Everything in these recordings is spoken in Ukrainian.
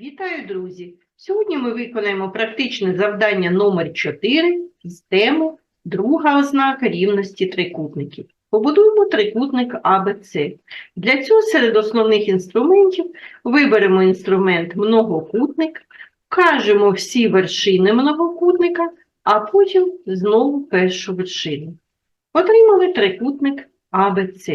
Вітаю, друзі! Сьогодні ми виконаємо практичне завдання номер 4 з теми Друга ознака рівності трикутників. Побудуємо трикутник АБЦ. Для цього серед основних інструментів виберемо інструмент многокутник, вкажемо всі вершини многокутника, а потім знову першу вершину. Отримали трикутник АБЦ.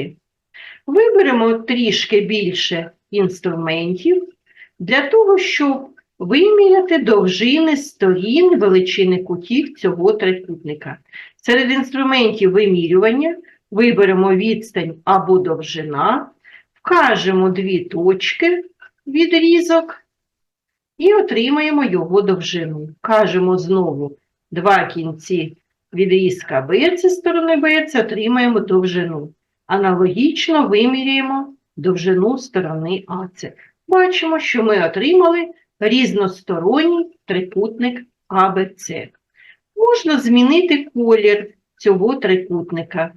Виберемо трішки більше інструментів для того, щоб виміряти довжини сторін величини кутів цього трикутника. Серед інструментів вимірювання виберемо відстань або довжина, вкажемо дві точки відрізок і отримаємо його довжину. Вкажемо знову два кінці відрізка BC зі сторони BC, отримаємо довжину. Аналогічно виміряємо довжину сторони АЦ. Бачимо, що ми отримали різносторонній трикутник АБЦ. Можна змінити колір цього трикутника.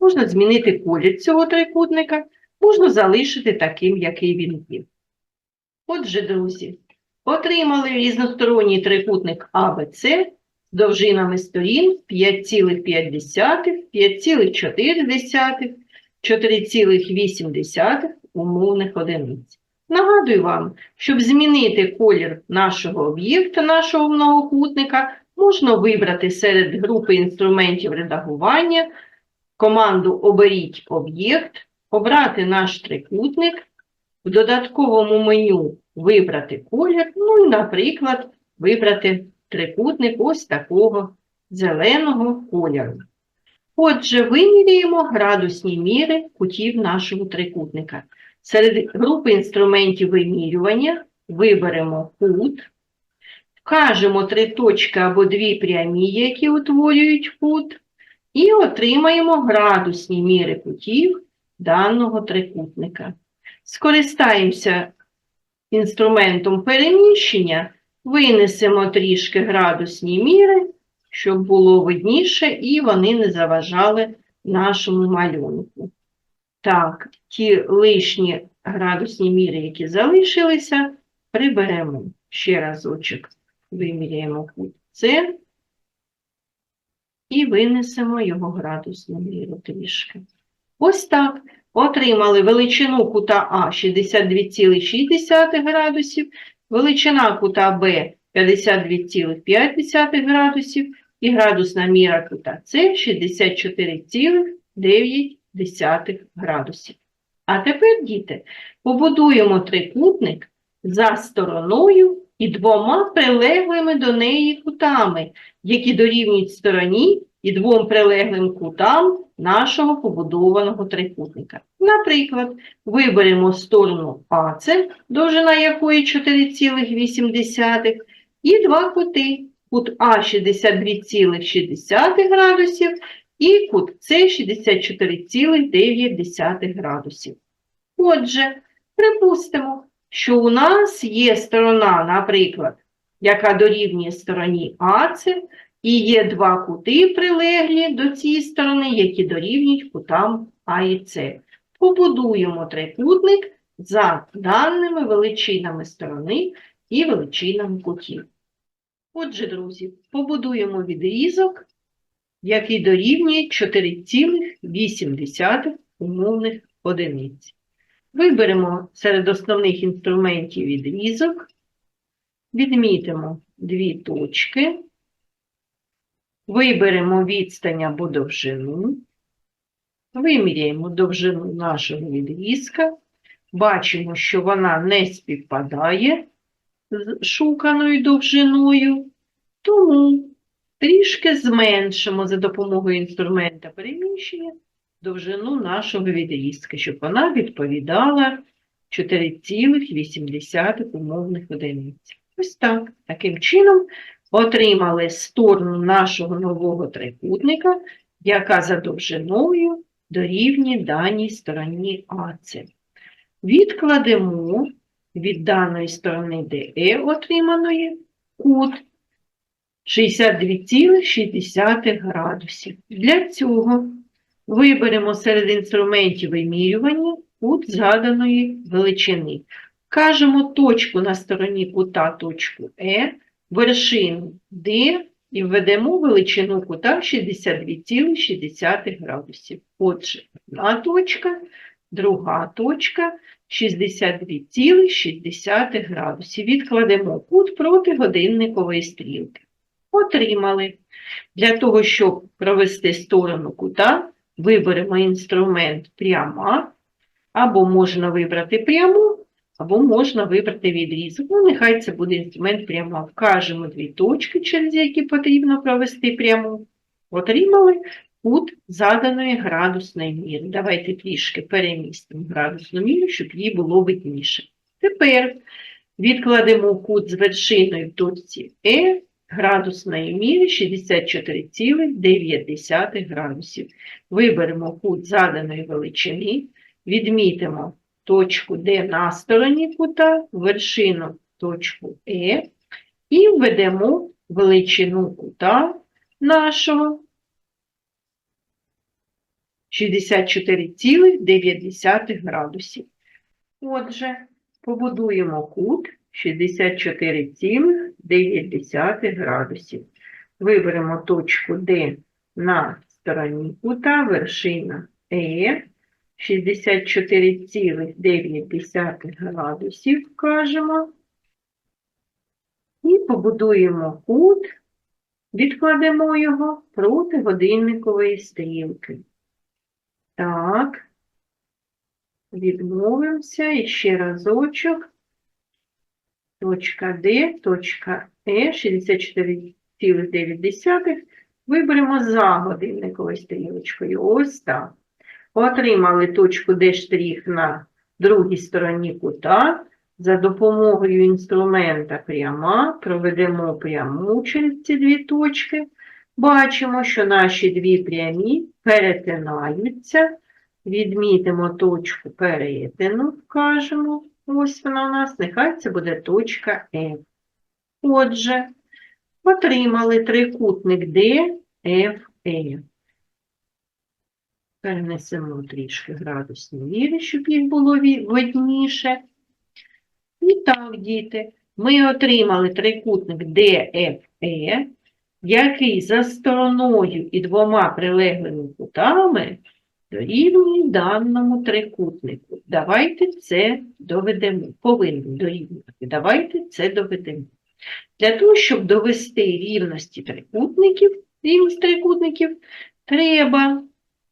Можна змінити колір цього трикутника, можна залишити таким, який він є. Отже, друзі, отримали різносторонній трикутник АБЦ з довжинами сторін 5,5, 5,4, 4,8 умовних одиниць. Нагадую вам, щоб змінити колір нашого об'єкта, нашого многокутника, можна вибрати серед групи інструментів редагування команду Оберіть об'єкт, обрати наш трикутник, в додатковому меню вибрати колір, ну і, наприклад, вибрати трикутник ось такого зеленого кольору. Отже, виміряємо градусні міри кутів нашого трикутника. Серед групи інструментів вимірювання виберемо кут, вкажемо три точки або дві прямі, які утворюють кут, і отримаємо градусні міри кутів даного трикутника. Скористаємося інструментом переміщення, винесемо трішки градусні міри, щоб було видніше і вони не заважали нашому малюнку. Так, ті лишні градусні міри, які залишилися, приберемо. Ще разочок виміряємо кут С і винесемо його градусну міру трішки. Ось так. Отримали величину кута А 62,6 градусів, величина кута Б 52,5 градусів і градусна міра кута С 64,9 градусів. А тепер, діти, побудуємо трикутник за стороною і двома прилеглими до неї кутами, які дорівнюють стороні і двом прилеглим кутам нашого побудованого трикутника. Наприклад, виберемо сторону АЦ, довжина якої 4,8, і два кути. Кут А 62,6 градусів і кут С 64,9 градусів. Отже, припустимо, що у нас є сторона, наприклад, яка дорівнює стороні АЦ, і є два кути прилеглі до цієї сторони, які дорівнюють кутам А і С. Побудуємо трикутник за даними величинами сторони і величинами кутів. Отже, друзі, побудуємо відрізок, який дорівнює 4,8 умовних одиниць. Виберемо серед основних інструментів відрізок, відмітимо дві точки, виберемо відстань або довжину, виміряємо довжину нашого відрізка, бачимо, що вона не співпадає з шуканою довжиною, тому трішки зменшимо за допомогою інструмента переміщення довжину нашого відрізка, щоб вона відповідала 4,8 умовних одиниць. Ось так. Таким чином отримали сторону нашого нового трикутника, яка за довжиною дорівнює даній стороні АЦ. Відкладемо від даної сторони ДЕ отриманої кут 62,6 градусів. Для цього виберемо серед інструментів вимірювання кут заданої величини. Кажемо точку на стороні кута, точку Е, вершину D і введемо величину кута 62,6 градусів. Отже, одна точка, друга точка 62,6 градусів. Відкладемо кут проти годинникової стрілки. Отримали. Для того, щоб провести сторону кута, виберемо інструмент пряма, або можна вибрати пряму, або можна вибрати відрізок. Ну, нехай це буде інструмент пряма. Вкажемо дві точки, через які потрібно провести пряму. Отримали кут заданої градусної міри. Давайте трішки перемістимо градусну міру, щоб їй було видніше. Тепер відкладемо кут з вершиною в точці Е градусної міри 64,9 градусів. Виберемо кут заданої величини, відмітимо точку Д на стороні кута, вершину точку Е і введемо величину кута нашого 64,9 градусів. Отже, побудуємо кут 64,9 градусів. Виберемо точку D на стороні кута, вершина Е, 64,9 градусів вкажемо. І побудуємо кут, відкладемо його проти годинникової стрілки. Так, відмовимося і ще разочок. Точка D, точка E, 64,9. Виберемо за годинниковою стрілочкою. Ось так. Отримали точку D на другій стороні кута. За допомогою інструмента пряма проведемо пряму через ці дві точки. Бачимо, що наші дві прямі перетинаються. Відмітимо точку перетину, вкажемо. Ось вона у нас, нехай це буде точка F. Отже, отримали трикутник DFE. Перенесемо трішки градусні міри, щоб їх було видніше. І так, діти, ми отримали трикутник DFE, який за стороною і двома прилеглими кутами дорівнює даному трикутнику. Давайте це доведемо. Повинен дорівнювати. Давайте це доведемо. Для того, щоб довести рівності трикутників, рівність трикутників, треба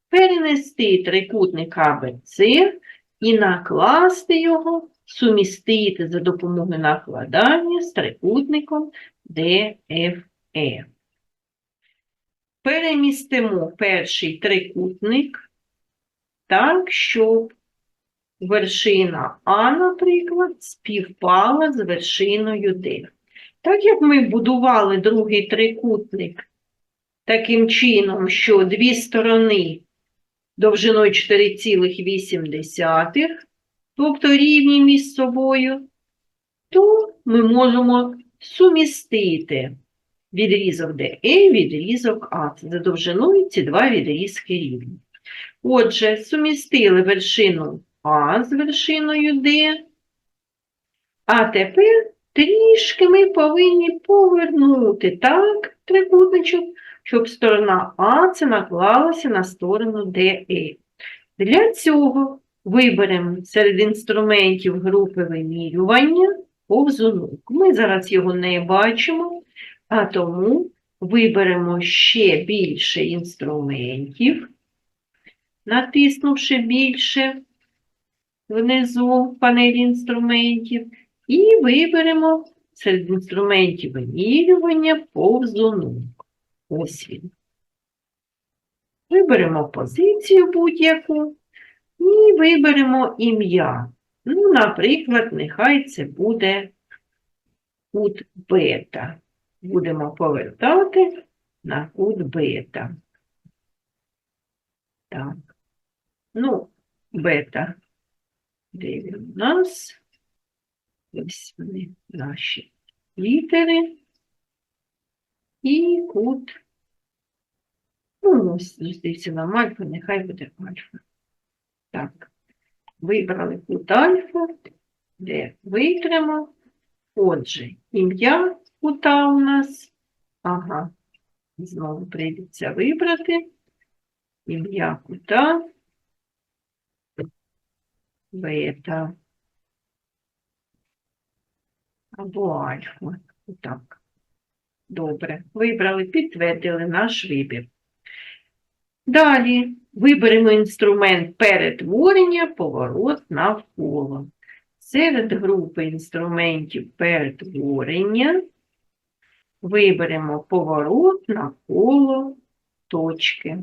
перенести трикутник АБЦ і накласти його, сумістити за допомогою накладання з трикутником DFE. Перемістимо перший трикутник так, щоб вершина А, наприклад, співпала з вершиною Д. Так як ми будували другий трикутник таким чином, що дві сторони довжиною 4,8, тобто рівні між собою, то ми можемо сумістити відрізок DE відрізок А. Це за довжиною ці два відрізки рівні. Отже, сумістили вершину А з вершиною D, а тепер трішки ми повинні повернути так трикутничок, щоб сторона А це наклалася на сторону DE. Для цього виберемо серед інструментів групи вимірювання повзунок. Ми зараз його не бачимо, а тому виберемо ще більше інструментів, натиснувши більше внизу панелі інструментів, і виберемо серед інструментів вимірювання повзунок. Ось він. Виберемо позицію будь-яку і виберемо ім'я. Ну, наприклад, нехай це буде кут бета. Будемо повертати на кут бета. Так. Ну, бета. Де у нас? Ось вони наші літери. І кут. Ну, ось зустрівся нам альфа, нехай буде альфа. Так. Вибрали кут альфа, де витримав. Отже, ім'я кута у нас. Ага, знову прийдеться вибрати. Ім'я кута. Бета. Або альфа. Так. Добре. Вибрали, підтвердили наш вибір. Далі виберемо інструмент перетворення, поворот навколо. Серед групи інструментів перетворення виберемо поворот навколо точки.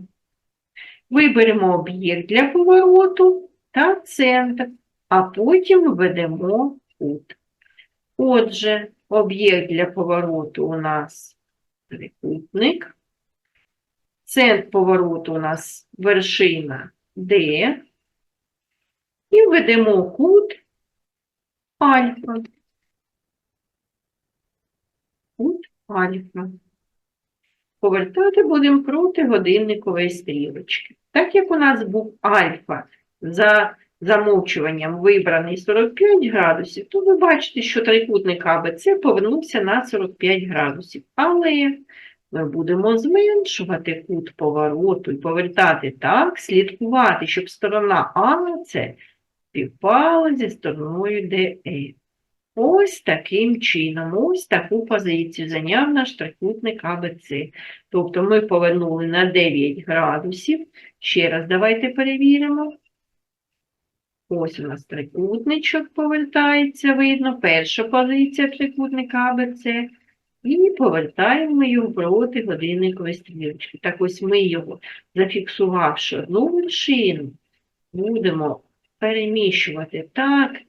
Виберемо об'єкт для повороту та центр, а потім введемо кут. Отже, об'єкт для повороту у нас трикутник. Центр повороту у нас вершина D. І введемо кут альфа. Кут альфа. Повертати будемо проти годинникової стрілочки. Так як у нас був альфа за замовчуванням вибраний 45 градусів, то ви бачите, що трикутник АБЦ повернувся на 45 градусів. Але ми будемо зменшувати кут повороту і повертати так, слідкувати, щоб сторона АБЦ співпала зі стороною ДЕ. Ось таким чином, ось таку позицію зайняв наш трикутник АБЦ. Тобто ми повернули на 9 градусів. Ще раз давайте перевіримо. Ось у нас трикутничок повертається, видно, перша позиція трикутника АБЦ. І повертаємо його проти годинникової стрілочки. Так ось ми його, зафіксувавши одну вершину, будемо переміщувати так,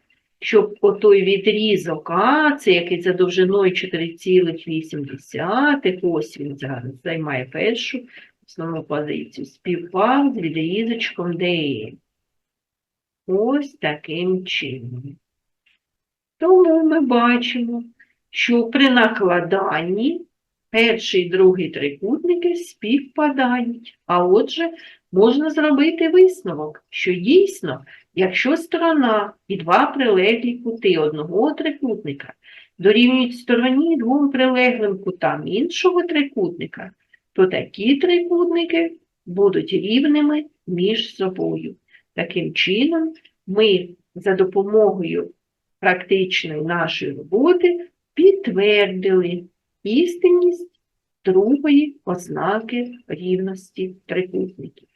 щоб отой відрізок це який за довжиною 4,8, ось він зараз займає першу основну позицію, співпав з відрізочком ДЕ. Ось таким чином. Тому ми бачимо, що при накладанні перший і другий трикутники співпадають. А отже, можна зробити висновок, що дійсно, якщо сторона і два прилеглі кути одного трикутника дорівнюють стороні двом прилеглим кутам іншого трикутника, то такі трикутники будуть рівними між собою. Таким чином, ми за допомогою практичної нашої роботи підтвердили істинність другої ознаки рівності трикутників.